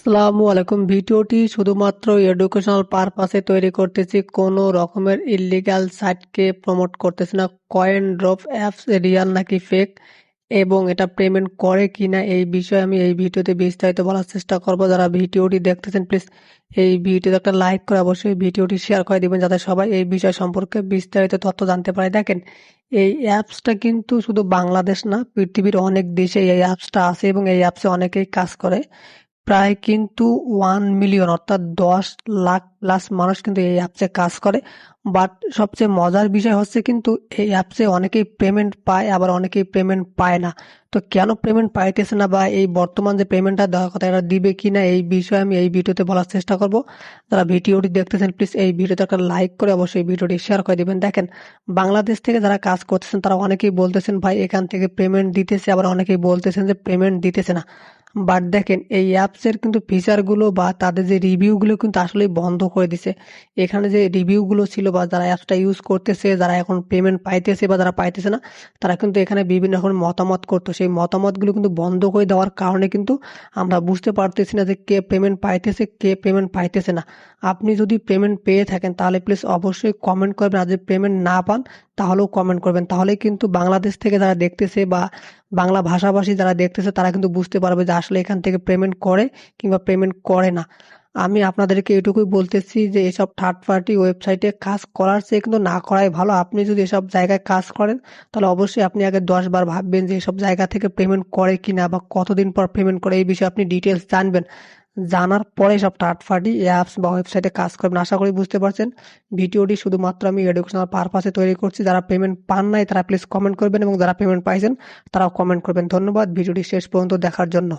আসসালামু আলাইকুম। ভিডিওটি শুধুমাত্র এডুকেশনাল পারপাসে তৈরি করতেছি। কোনো রকমের ইল্লিগাল সাইটকে প্রমোট করতেছি না। কয়েন ড্রপ অ্যাপস রিয়াল নাকি ফেক এবং এটা পেমেন্ট করে কি না এই বিষয়ে আমি এই ভিডিওতে বিস্তারিত বলার চেষ্টা করব। যারা ভিডিওটি দেখতেছেন প্লিজ এই ভিডিওতে একটা লাইক করে অবশ্যই ভিডিওটি শেয়ার করে দিবেন, যাতে সবাই এই বিষয় সম্পর্কে বিস্তারিত তথ্য জানতে পারে। দেখেন, এই অ্যাপসটা কিন্তু শুধু বাংলাদেশ না, পৃথিবীর অনেক দেশে এই অ্যাপসটা আছে এবং এই অ্যাপসে অনেকেই কাজ করে। প্রায় কিন্তু ওয়ান মিলিয়ন অর্থাৎ দশ লাখ প্লাস মানুষ কিন্তু এই অ্যাপসে কাজ করে। বাট সবচেয়ে মজার বিষয় হচ্ছে কিন্তু এই অ্যাপসে অনেকেই পেমেন্ট পায়, আবার অনেকেই পেমেন্ট পায় না। তো কেন পেমেন্ট পাইতেছে না বা এই বর্তমান যে পেমেন্টটা দেওয়ার কথা, এটা দিবে কি না, এই বিষয়ে আমি এই ভিডিওতে বলার চেষ্টা করব। যারা ভিডিওটি দেখতেছেন প্লিজ এই ভিডিওতে একটা লাইক করে অবশ্যই ভিডিওটি শেয়ার করে দিবেন। দেখেন, বাংলাদেশ থেকে যারা কাজ করতেছেন, তারা অনেকেই বলতেছেন, ভাই, এখান থেকে পেমেন্ট দিতেছে। আবার অনেকেই বলতেছেন যে পেমেন্ট দিতেছে না। বাট দেখেন, এই অ্যাপসের কিন্তু ফিচারগুলো বা তাদের যে রিভিউগুলো কিন্তু আসলেই বন্ধ করে দিছে। এখানে যে রিভিউগুলো ছিল বা যারা অ্যাপসটা ইউজ করতেছে, যারা এখন পেমেন্ট পাইতেছে বা যারা পাইতেছে না, তারা কিন্তু এখানে বিভিন্ন রকম মতামত করতো। সেই মতামতগুলো কিন্তু বন্ধ করে দেওয়ার কারণে কিন্তু আমরা বুঝতে পারতেছি না যে কে পেমেন্ট পাইতেছে, কে পেমেন্ট পাইতেছে না। আপনি যদি পেমেন্ট পেয়ে থাকেন, তাহলে প্লিজ অবশ্যই কমেন্ট করবেন। আর যদি পেমেন্ট না পান, তাহলেও কমেন্ট করবেন। তাহলেই কিন্তু বাংলাদেশ থেকে যারা দেখতেছে বা বাংলা ভাষাভাষী যারা দেখতেছে, তারা কিন্তু বুঝতে পারবে যে আসলে এখান থেকে পেমেন্ট করে কিংবা পেমেন্ট করে না। আমি আপনাদেরকে এটুকুই বলতেছি যে এসব থার্ড পার্টি ওয়েবসাইটে কাজ করার চেয়ে কিন্তু না করাই ভালো। আপনি যদি এসব জায়গায় কাজ করেন, তাহলে অবশ্যই আপনি আগে দশ বার ভাববেন যে এসব জায়গা থেকে পেমেন্ট করে কি না বা কতদিন পর পেমেন্ট করে, এই বিষয়ে আপনি ডিটেলস জানবেন। জানার পরে সব থার্ড পার্টি অ্যাপস বা ওয়েবসাইটে কাজ করবেন। আশা করি বুঝতে পারছেন। ভিডিওটি শুধুমাত্র আমি এডুকেশনাল পারপাসে তৈরি করছি। যারা পেমেন্ট পান নাই, তারা প্লিজ কমেন্ট করবেন এবং যারা পেমেন্ট পাইছেন, তারাও কমেন্ট করবেন। ধন্যবাদ। ভিডিওটি শেষ পর্যন্ত দেখার জন্য।